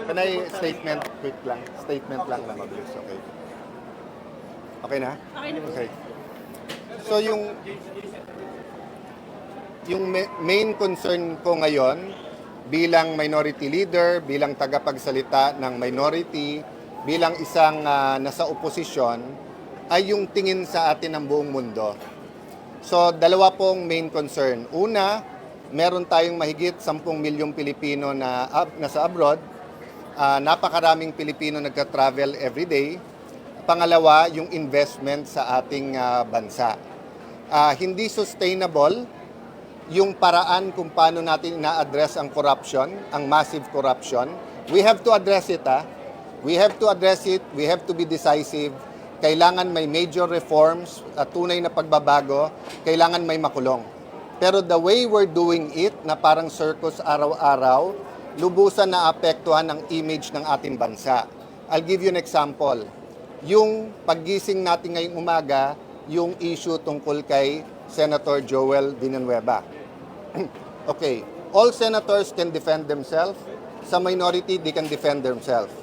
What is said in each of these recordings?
Can I statement quick lang? Statement lang na mabilis, okay? Okay na? Okay na po. Okay. So yung yung ma- main concern ko ngayon bilang minority leader, bilang tagapagsalita ng minority, bilang isang ah, nasa oposisyon ay yung tingin sa atin ng buong mundo. So dalawa pong main concern. Una, meron tayong mahigit 10 milyong Pilipino na ab- nasa abroad. Ah, napakaraming Pilipino nagka-travel every day. Pangalawa, yung investment sa ating ah, bansa. Ah, hindi sustainable yung paraan kung paano natin na-address ang corruption, ang massive corruption. We have to address it, ah. We have to address it. We have to be decisive. Kailangan may major reforms, at tunay na pagbabago. Kailangan may makulong. Pero the way we're doing it, na parang circus araw-araw, lubusan na apektuhan ang image ng ating bansa. I'll give you an example. Yung paggising natin ngayong umaga, yung issue tungkol kay Senator Joel Villanueva. okay, all senators can defend themselves. Sa minority, they can defend themselves.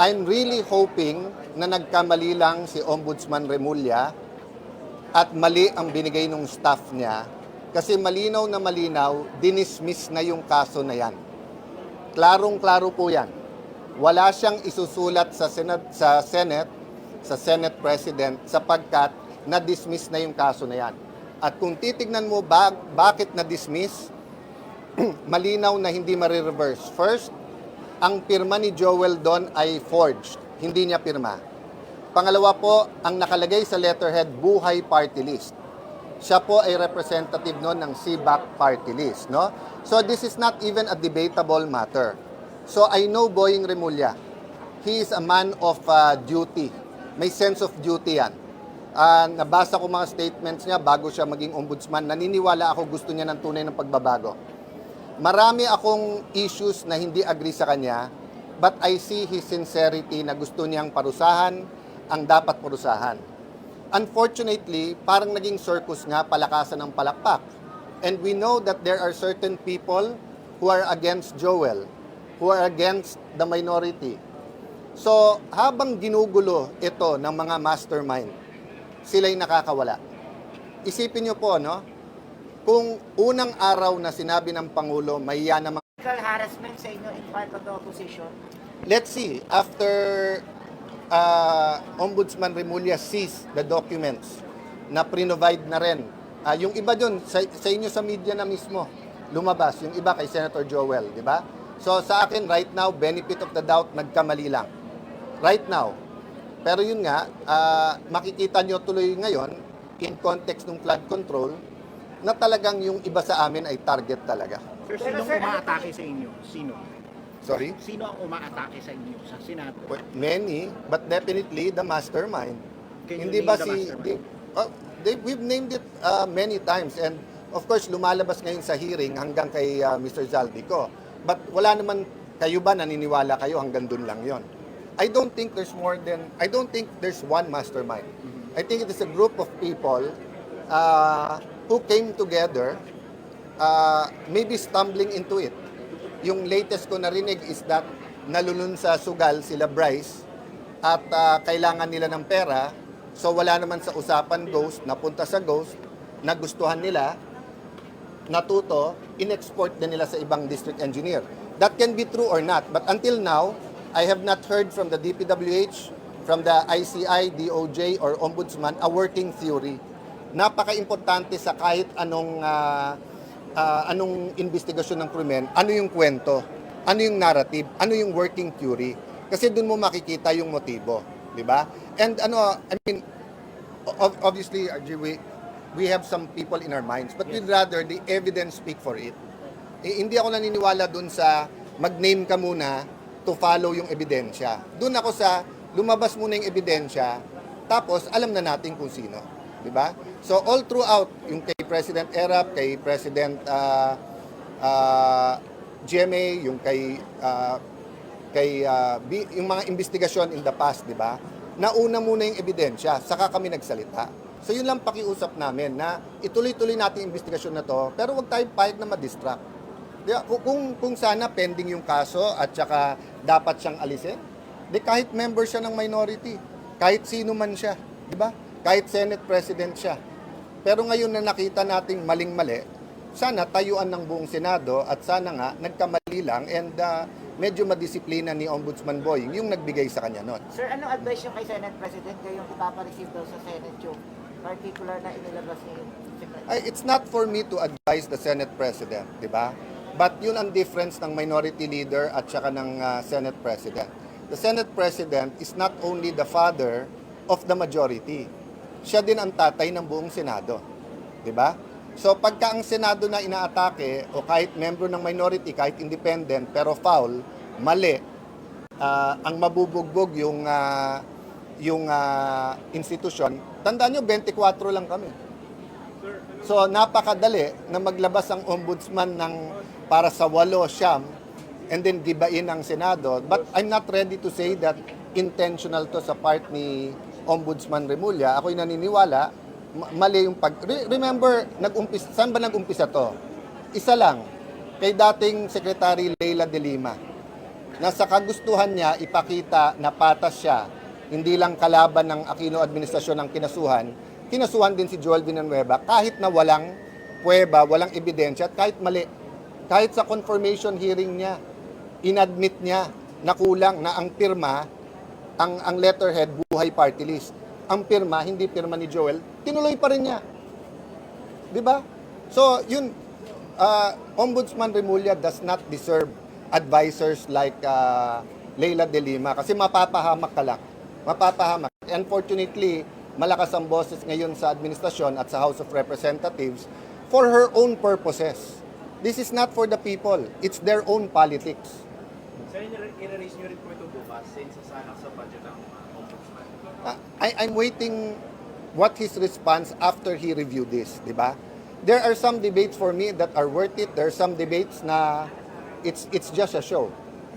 I'm really hoping na nagkamali lang si Ombudsman Remulla at mali ang binigay ng staff niya kasi malinaw na malinaw, dinismiss na yung kaso na yan. Klarong-klaro po yan. Wala siyang isusulat sa Senate, sa Senate, sa Senate President sapagkat na-dismiss na yung kaso na yan. At kung titignan mo ba, bakit na-dismiss, malinaw na hindi marireverse. First, ang pirma ni Joel doon ay forged. Hindi niya pirma. Pangalawa po, ang nakalagay sa letterhead, Buhay Party List. Siya po ay representative noon ng CBAC Party List. No? So this is not even a debatable matter. So I know Boying Remulla. He is a man of uh, duty. May sense of duty yan. Ah, nabasa ko mga statements niya bago siya maging ombudsman. Naniniwala ako gusto niya ng tunay ng pagbabago. Marami akong issues na hindi agree sa kanya, but I see his sincerity na gusto niyang parusahan ang dapat parusahan. Unfortunately, parang naging circus nga palakasan ng palakpak. And we know that there are certain people who are against Joel, who are against the minority. So, habang ginugulo ito ng mga mastermind, sila'y nakakawala. Isipin niyo po, no? Kung unang araw na sinabi ng Pangulo, may yan Physical harassment sa inyo in part of the opposition. Let's see, after uh, Ombudsman Remulla sees the documents na provide na rin, ah, yung iba dun, sa, sa inyo sa media na mismo, lumabas, yung iba kay Senator Joel, di ba? So sa akin, right now, benefit of the doubt, nagkamali lang. Right now. Pero yun nga, ah, makikita nyo tuloy ngayon, in context ng flood control, na talagang yung iba sa amin ay target talaga. Sir, Pero sinong sir, ano- umaatake sa inyo? Sino? Sorry? Sino ang umaatake sa inyo sa Senado? Well, Many, but definitely the mastermind. Can Hindi ba si... Di, oh, they, we've named it uh, many times and of course lumalabas ngayon sa hearing hanggang kay uh, Mr. Zaldico. But wala naman, kayo ba naniniwala kayo hanggang dun lang yon? I don't think there's more than, I don't think there's one mastermind. Mm-hmm. I think it is a group of people uh, who came together uh, maybe stumbling into it. Yung latest ko narinig is that nalulun sa sugal sila Bryce at ah, kailangan nila ng pera. So wala naman sa usapan Ghost, napunta sa Ghost, nagustuhan nila, natuto, in-export din nila sa ibang district engineer. That can be true or not. But until now, I have not heard from the DPWH, from the ICI, DOJ, or Ombudsman a working theory. Napaka-importante sa kahit anong ah, ah, anong investigasyon ng krimen, ano yung kwento, ano yung narrative, ano yung working theory. Kasi doon mo makikita yung motibo, di ba? And ano, I mean, ob- obviously, we, we have some people in our minds, but we'd rather the evidence speak for it. Eh, hindi ako naniniwala dun sa mag-name ka muna to follow yung ebidensya. Doon ako sa lumabas muna yung ebidensya, tapos alam na natin kung sino. Di ba? So all throughout, yung kay President Erap, kay President ah, ah, GMA, yung kay ah, kay ah, bi- yung mga investigasyon in the past, di ba? Nauna muna yung ebidensya, saka kami nagsalita. So yun lang pakiusap namin na ituloy-tuloy natin yung investigasyon na to, pero wag tayong payag na ma-distract. Di ba? Kung, kung sana pending yung kaso at saka dapat siyang alisin, di kahit member siya ng minority, kahit sino man siya, di ba? Kahit Senate President siya. Pero ngayon na nakita nating maling-mali, sana tayuan ng buong Senado at sana nga nagkamali lang and ah, medyo madisiplina ni Ombudsman Boying yung nagbigay sa kanya nun. Sir, anong advice yung kay Senate President kayong ipapareceive daw sa Senate yung particular na inilabas ni Secretary? Ay, it's not for me to advise the Senate President, di ba? But yun ang difference ng minority leader at saka ng ah, Senate President. The Senate President is not only the father of the majority. Siya din ang tatay ng buong Senado. Di ba? So pagka ang Senado na inaatake o kahit membro ng minority, kahit independent, pero foul, mali, ah, ang mabubugbog yung ah, yung ah, institusyon, tandaan nyo, 24 lang kami. So napakadali na maglabas ang ombudsman ng para sa walo siyam and then gibain ang Senado. But I'm not ready to say that intentional to sa part ni Ombudsman Remulla. Ako'y naniniwala, ma- mali yung pag... Re- remember, nag-umpisa, saan ba nag-umpisa to? Isa lang, kay dating Secretary Leila de Lima na sa kagustuhan niya ipakita na patas siya, hindi lang kalaban ng Aquino administrasyon ang kinasuhan, kinasuhan din si Joel Villanueva kahit na walang puweba, walang ebidensya, at kahit mali. Kahit sa confirmation hearing niya, inadmit niya na kulang na ang pirma, ang, ang letterhead, buhay party list. Ang pirma, hindi pirma ni Joel, tinuloy pa rin niya. Di ba? So, yun, uh, Ombudsman Remulla does not deserve advisors like uh, Leila de Lima kasi mapapahamak ka lang. Mapapahamak. Unfortunately, malakas ang boses ngayon sa administrasyon at sa House of Representatives for her own purposes. This is not for the people. It's their own politics. Sir, in-release nyo rin po ito bukas sa budget ng uh, ombudsman. Uh, I, I'm waiting what his response after he reviewed this, di ba? There are some debates for me that are worth it. There are some debates na it's it's just a show,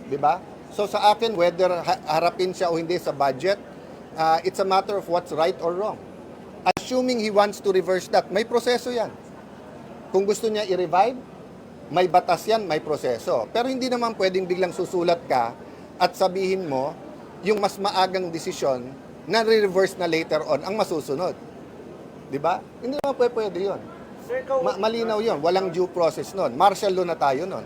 di ba? So sa akin, whether ha- harapin siya o hindi sa budget, uh, it's a matter of what's right or wrong. Assuming he wants to reverse that, may proseso yan. Kung gusto niya i-revive, may batas yan, may proseso. Pero hindi naman pwedeng biglang susulat ka at sabihin mo yung mas maagang desisyon na re-reverse na later on ang masusunod. Di ba? Hindi naman pwede, pwede yun. Sir, Ma- malinaw yun. Walang due process nun. Martial law na tayo nun.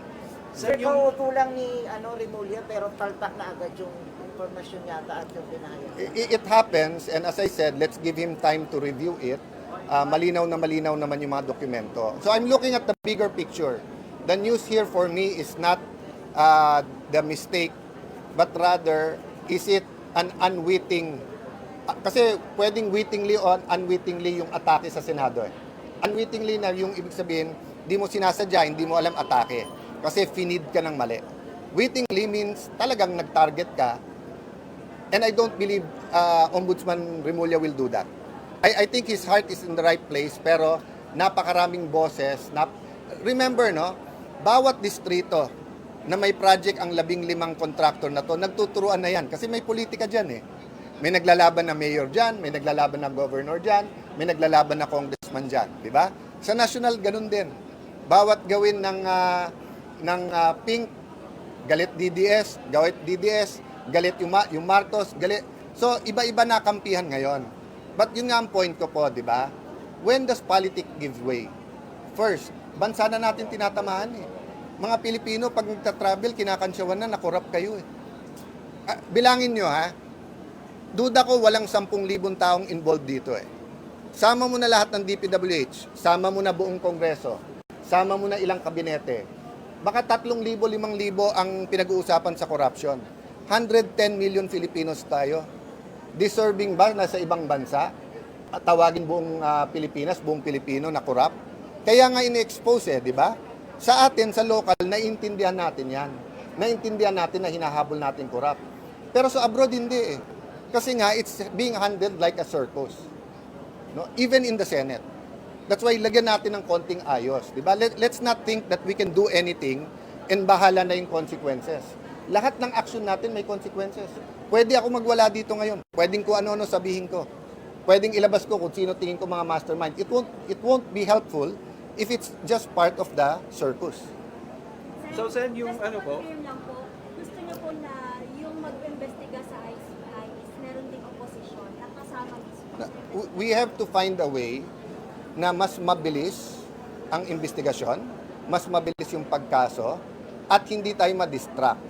Sir, yung- kauuto lang ni ano, Remulla pero taltak na agad yung informasyon yata at yung pinahayag. I- It happens, and as I said, let's give him time to review it. Ah, malinaw na malinaw naman yung mga dokumento. So I'm looking at the bigger picture. The news here for me is not ah, the mistake, but rather, is it an unwitting, ah, kasi pwedeng wittingly or unwittingly yung atake sa Senado eh. Unwittingly na yung ibig sabihin, di mo sinasadya, hindi mo alam atake. Kasi finid ka ng mali. Wittingly means talagang nag-target ka And I don't believe uh, Ombudsman Remulla will do that. I, I think his heart is in the right place, pero napakaraming boses. Nap Remember, no? Bawat distrito na may project ang labing limang contractor na to, nagtuturuan na yan. Kasi may politika dyan eh. May naglalaban na mayor dyan, may naglalaban na governor dyan, may naglalaban na congressman dyan. Di ba? Sa national, ganun din. Bawat gawin ng, ah, ng ah, pink, galit DDS, galit DDS, galit yung, Ma- yung Marcos, galit. So, iba-iba na kampihan ngayon. But yun nga ang point ko po, di ba? When does politics give way? First, bansa na natin tinatamahan eh. Mga Pilipino, pag nagta-travel, kinakansyawan na, nakorap kayo eh. Ah, bilangin nyo ha, duda ko walang 10,000 taong involved dito eh. Sama mo na lahat ng DPWH, sama mo na buong kongreso, sama mo na ilang kabinete. Baka 3,000, 5,000 ang pinag-uusapan sa corruption. 110 million Filipinos tayo. Deserving ba na sa ibang bansa? At tawagin buong ah, Pilipinas, buong Pilipino na corrupt? Kaya nga ini-expose eh, di ba? Sa atin, sa local, naiintindihan natin yan. Naiintindihan natin na hinahabol natin corrupt. Pero sa abroad, hindi eh. Kasi nga, it's being handled like a circus. No? Even in the Senate. That's why lagyan natin ng konting ayos, 'di ba? Let, let's not think that we can do anything and bahala na yung consequences. Lahat ng action natin may consequences. Pwede ako magwala dito ngayon. Pwedeng ko ano-ano sabihin ko. Pwedeng ilabas ko kung sino tingin ko mga mastermind. It won't it won't be helpful if it's just part of the circus. So, Sen, yung ano po? confirm lang po, gusto niyo po na yung mag-investiga sa ICI is meron ding opposition na kasama mismo. Na- w- We have to find a way na mas mabilis ang investigasyon, mas mabilis yung pagkaso, at hindi tayo ma-distract.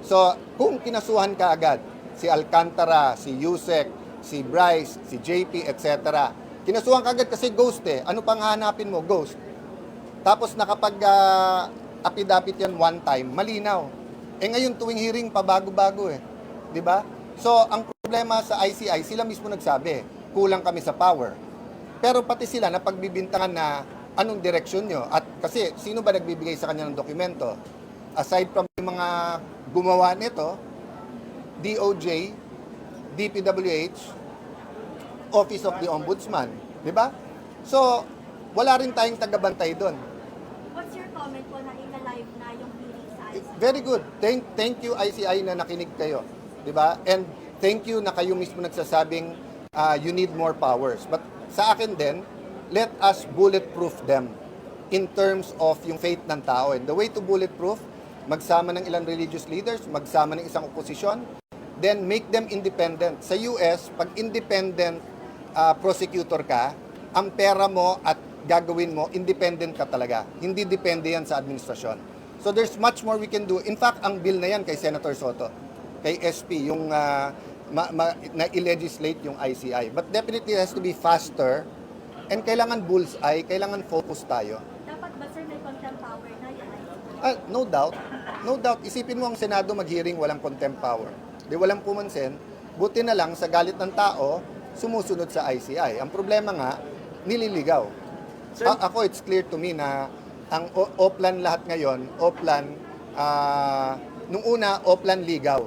So, kung kinasuhan ka agad, si Alcantara, si Yusek, si Bryce, si JP, etc. Kinasuhan ka agad kasi ghost eh. Ano pang hahanapin mo? Ghost. Tapos nakapag ah, apidapit yan one time, malinaw. Eh ngayon tuwing hearing, pabago-bago eh. 'Di ba? So, ang problema sa ICI, sila mismo nagsabi, kulang kami sa power. Pero pati sila na pagbibintangan na anong direksyon nyo. At kasi, sino ba nagbibigay sa kanya ng dokumento? Aside from yung mga gumawa nito, DOJ, DPWH, Office of the Ombudsman. Di ba? So, wala rin tayong tagabantay doon. What's your comment po na ina-live na yung hearing sa ICI? Very good. Thank thank you ICI na nakinig kayo, 'di ba? And thank you na kayo mismo nagsasabing uh, you need more powers. But sa akin din, let us bulletproof them in terms of yung faith ng tao. And the way to bulletproof, magsama ng ilang religious leaders, magsama ng isang oposisyon, then make them independent. Sa US, pag independent uh, prosecutor ka, ang pera mo at gagawin mo, independent ka talaga. Hindi depende yan sa administrasyon. So there's much more we can do. In fact, ang bill na yan kay Senator Soto, kay SP, yung uh, ma- ma- na-legislate yung ICI. But definitely it has to be faster and kailangan bullseye, kailangan focus tayo. Dapat ba sir may contempt power na yung ICI? Ah, no doubt. No doubt. Isipin mo ang Senado mag-hearing walang contempt power. Di walang pumansin. Buti na lang sa galit ng tao, sumusunod sa ICI. Ang problema nga, nililigaw. Sir- A- ako, it's clear to me na ang O- Oplan lahat ngayon, Oplan, ah, nung una, Oplan ligaw.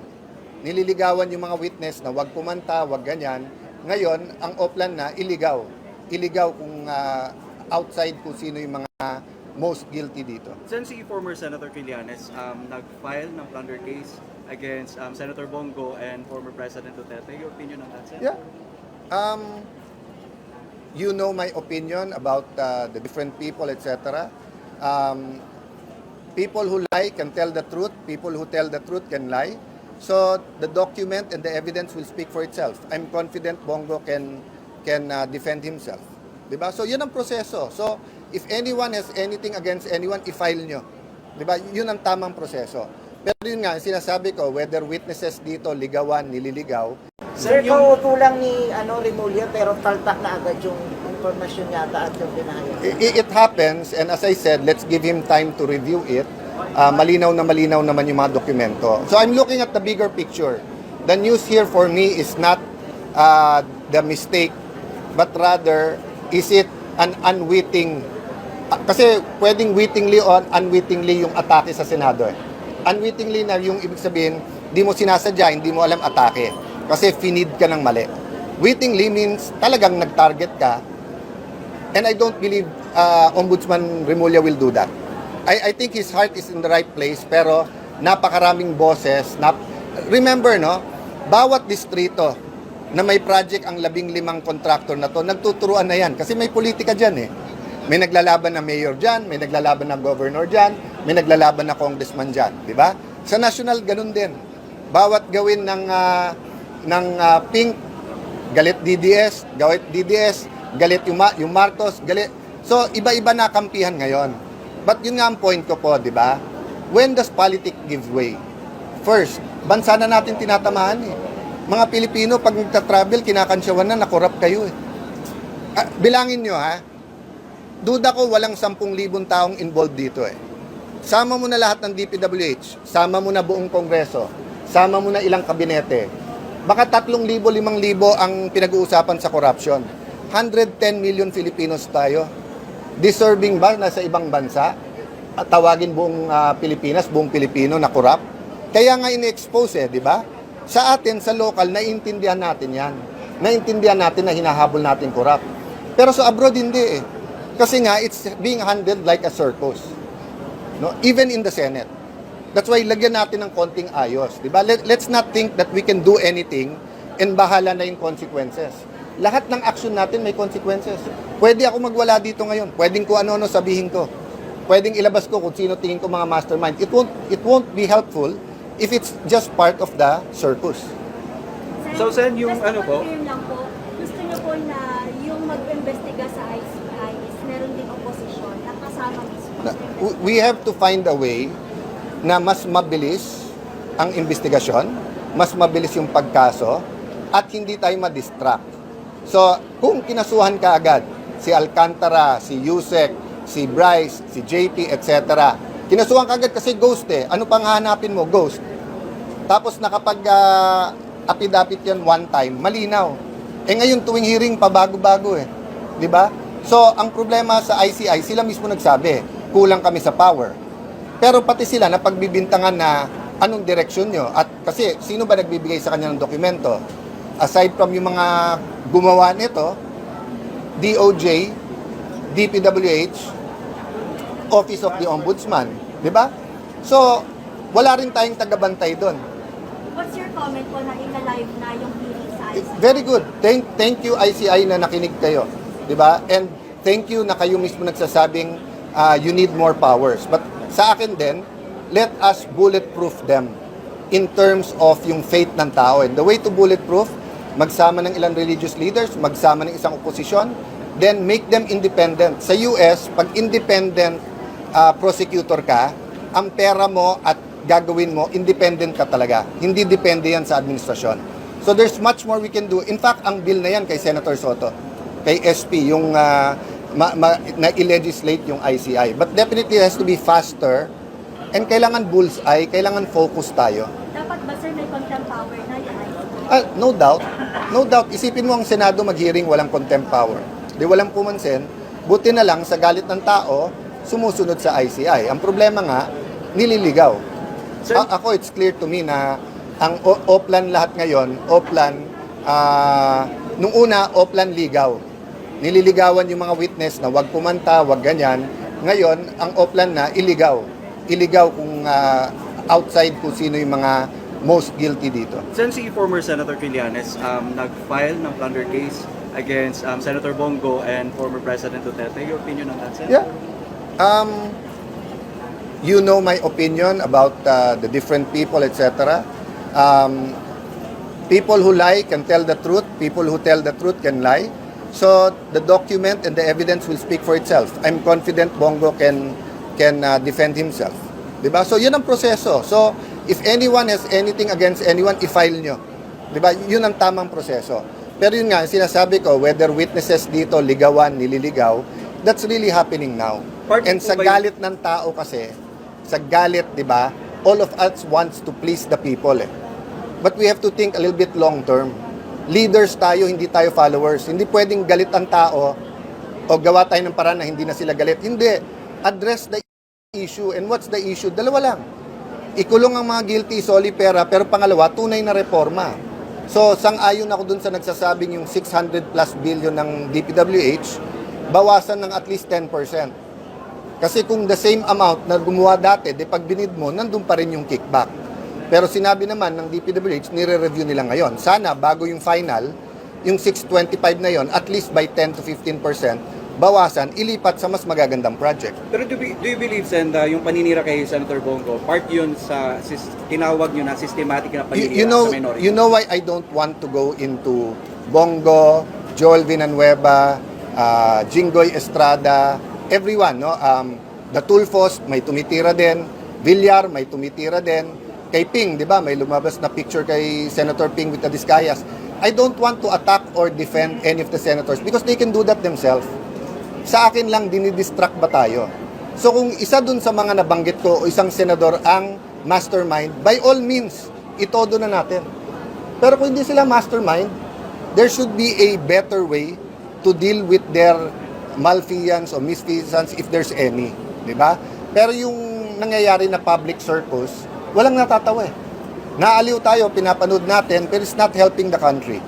Nililigawan yung mga witness na wag kumanta, wag ganyan. Ngayon, ang Oplan na, iligaw. Iligaw kung ah, outside kung sino yung mga most guilty dito. Sen si former Senator Trillanes um, nag-file ng plunder case against um, Senator Bongo and former President Duterte. Your opinion on that, Sen? Yeah. Um, you know my opinion about uh, the different people, etc. Um, people who lie can tell the truth. People who tell the truth can lie. So the document and the evidence will speak for itself. I'm confident Bongo can can uh, defend himself. 'Di ba? So 'yun ang proseso. So if anyone has anything against anyone, i-file nyo. 'Di ba? 'Yun ang tamang proseso. Pero yun nga, sinasabi ko, whether witnesses dito ligawan, nililigaw, Sir, yung- kauuto lang ni ano, Remulla pero taltak na agad yung informasyon yata at yung pinahayag. I- it happens and as I said, let's give him time to review it. Ah, malinaw na malinaw naman yung mga dokumento. So I'm looking at the bigger picture. The news here for me is not ah, the mistake, but rather is it an unwitting ah, kasi pwedeng wittingly or unwittingly yung atake sa Senado eh. Unwittingly na yung ibig sabihin, di mo sinasadya, hindi mo alam atake. Kasi finid ka ng mali. Wittingly means talagang nag-target ka And I don't believe uh, Ombudsman Remulla will do that. I, I think his heart is in the right place, pero napakaraming bosses. Nap Remember, no? Bawat distrito na may project ang labing limang contractor na to, nagtuturuan na yan. Kasi may politika dyan eh. May naglalaban na mayor dyan, may naglalaban na governor dyan, may naglalaban na congressman dyan. Di ba? Sa national, ganun din. Bawat gawin ng, ah, ng ah, pink, galit DDS, galit DDS, galit yung, yung Marcos, galit. So, iba-iba na kampihan ngayon. But yun nga ang point ko po, di ba? When does politics give way? First, bansa na natin tinatamahan eh. Mga Pilipino, pag nagta-travel, kinakansyawan na, nakorap kayo eh. Ah, bilangin nyo ha, duda ko walang 10,000 taong involved dito eh. Sama mo na lahat ng DPWH, sama mo na buong kongreso, sama mo na ilang kabinete. Baka 3,000, 5,000 ang pinag-uusapan sa corruption. 110 million Filipinos tayo. Deserving ba na sa ibang bansa? At tawagin buong ah, Pilipinas, buong Pilipino na corrupt? Kaya nga in-expose eh, di ba? Sa atin, sa local, naiintindihan natin yan. Naiintindihan natin na hinahabol natin corrupt. Pero sa abroad, hindi eh. Kasi nga, it's being handled like a circus. No? Even in the Senate. That's why lagyan natin ng konting ayos, 'di ba? Let, let's not think that we can do anything and bahala na yung consequences. Lahat ng action natin may consequences. Pwede ako magwala dito ngayon. Pwedeng ko ano-ano sabihin ko. pwedeng ilabas ko kung sino tingin ko mga mastermind. It won't, it won't be helpful if it's just part of the circus. So, Sen, yung ano po? lang po, gusto niyo po na yung mag-investiga sa ICI is meron ding opposition na kasama mismo. Na- We have to find a way na mas mabilis ang investigasyon, mas mabilis yung pagkaso, at hindi tayo ma-distract. So, kung kinasuhan ka agad, si Alcantara, si Yusek, si Bryce, si JP, etc. Kinasuhan ka agad kasi ghost eh. Ano pang hahanapin mo? Ghost. Tapos nakapag ah, apid-apid yan one time, malinaw. Eh ngayon tuwing hearing pabago-bago eh. 'Di ba? So ang problema sa ICI, sila mismo nagsabi, kulang kami sa power. Pero pati sila napagbibintangan na anong direksyon nyo. At kasi sino ba nagbibigay sa kanya ng dokumento? Aside from yung mga gumawa nito, DOJ, DPWH, Office of the Ombudsman. 'Di ba? So, wala rin tayong tagabantay doon. What's your comment po na ina-live na yung hearing sa ICI? Very good. Thank thank you ICI na nakinig kayo, 'di ba? And thank you na kayo mismo nagsasabing uh, you need more powers. But sa akin din, let us bulletproof them in terms of yung faith ng tao. And the way to bulletproof, magsama ng ilang religious leaders, magsama ng isang oposisyon, then make them independent. Sa US, pag independent uh, prosecutor ka, ang pera mo at gagawin mo, independent ka talaga. Hindi depende yan sa administrasyon. So there's much more we can do. In fact, ang bill na yan kay Senator Soto, kay SP, yung uh, ma- ma- na-legislate yung ICI. But definitely it has to be faster and kailangan bullseye, kailangan focus tayo. Dapat ba sir may contempt power na yung ICI? Ah, no doubt. No doubt. Isipin mo ang Senado mag-hearing walang contempt power. Di walang pumansin. Buti na lang sa galit ng tao, sumusunod sa ICI. Ang problema nga, nililigaw. Sir- A- ako, it's clear to me na ang Oplan lahat ngayon, Oplan, ah, nung una, Oplan ligaw. Nililigawan yung mga witness na wag pumanta, wag ganyan. Ngayon, ang Oplan na, iligaw. Iligaw kung ah, outside kung sino yung mga most guilty dito. Sen, si former Senator Trillanes um, nag-file ng plunder case against um, Senator Bongo and former President Duterte. Your opinion on that, Sen? Yeah. Um, you know my opinion about uh, the different people, etc. Um, people who lie can tell the truth. People who tell the truth can lie. So the document and the evidence will speak for itself. I'm confident Bongo can can uh, defend himself. 'Di ba? So 'yun ang proseso. So if anyone has anything against anyone, i-file nyo. 'Di ba? 'Yun ang tamang proseso. Pero yun nga, sinasabi ko, whether witnesses dito ligawan, nililigaw, that's really happening now. Part And sa galit ng tao kasi, sa galit, 'di ba? All of us wants to please the people eh. But we have to think a little bit long term. Leaders tayo, hindi tayo followers. Hindi pwedeng galit ang tao o gawa tayo ng paraan na hindi na sila galit. Hindi. Address the issue. And what's the issue? Dalawa lang. Ikulong ang mga guilty, soli pera, pero pangalawa, tunay na reforma. So, sang-ayon ako dun sa nagsasabing yung 600 plus billion ng DPWH, bawasan ng at least 10%. Kasi kung the same amount na gumawa dati, di pag binid mo, nandun pa rin yung kickback. Pero sinabi naman ng DPWH, nire-review nila ngayon. Sana bago yung final, yung 625 na yon at least by 10 to 15%, bawasan, ilipat sa mas magagandang project. Pero do, you- do you believe, Sen, na yung paninira kay Senator Bongo, part yun sa sis, tinawag nyo na systematic na You, paninira you know, sa minority? you know why I don't want to go into Bongo, Joel Villanueva, uh, Jinggoy Estrada, everyone, no? Um, the Tulfos, may tumitira din. Villar, may tumitira din. Kay Ping, di ba? May lumabas na picture kay Senator Ping with the Discayas. I don't want to attack or defend any of the senators because they can do that themselves. Sa akin lang, dinidistract ba tayo? So kung isa dun sa mga nabanggit ko o isang senador ang mastermind, by all means, itodo na natin. Pero kung hindi sila mastermind, there should be a better way to deal with their malfeasance or misfeasance if there's any. Ba? Pero yung nangyayari na public circus, walang natatawa eh. Naaliw tayo, pinapanood natin, pero it's not helping the country.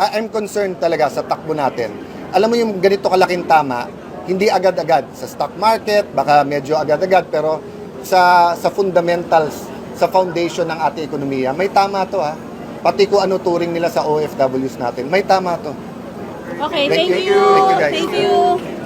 I'm concerned talaga sa takbo natin. Alam mo yung ganito kalaking tama, hindi agad-agad. Sa stock market, baka medyo agad-agad, pero sa, sa fundamentals, sa foundation ng ating ekonomiya, may tama to ha. Pati kung ano turing nila sa OFWs natin, may tama to. Okay, Thank thank, you. you. Thank you, guys. Thank you.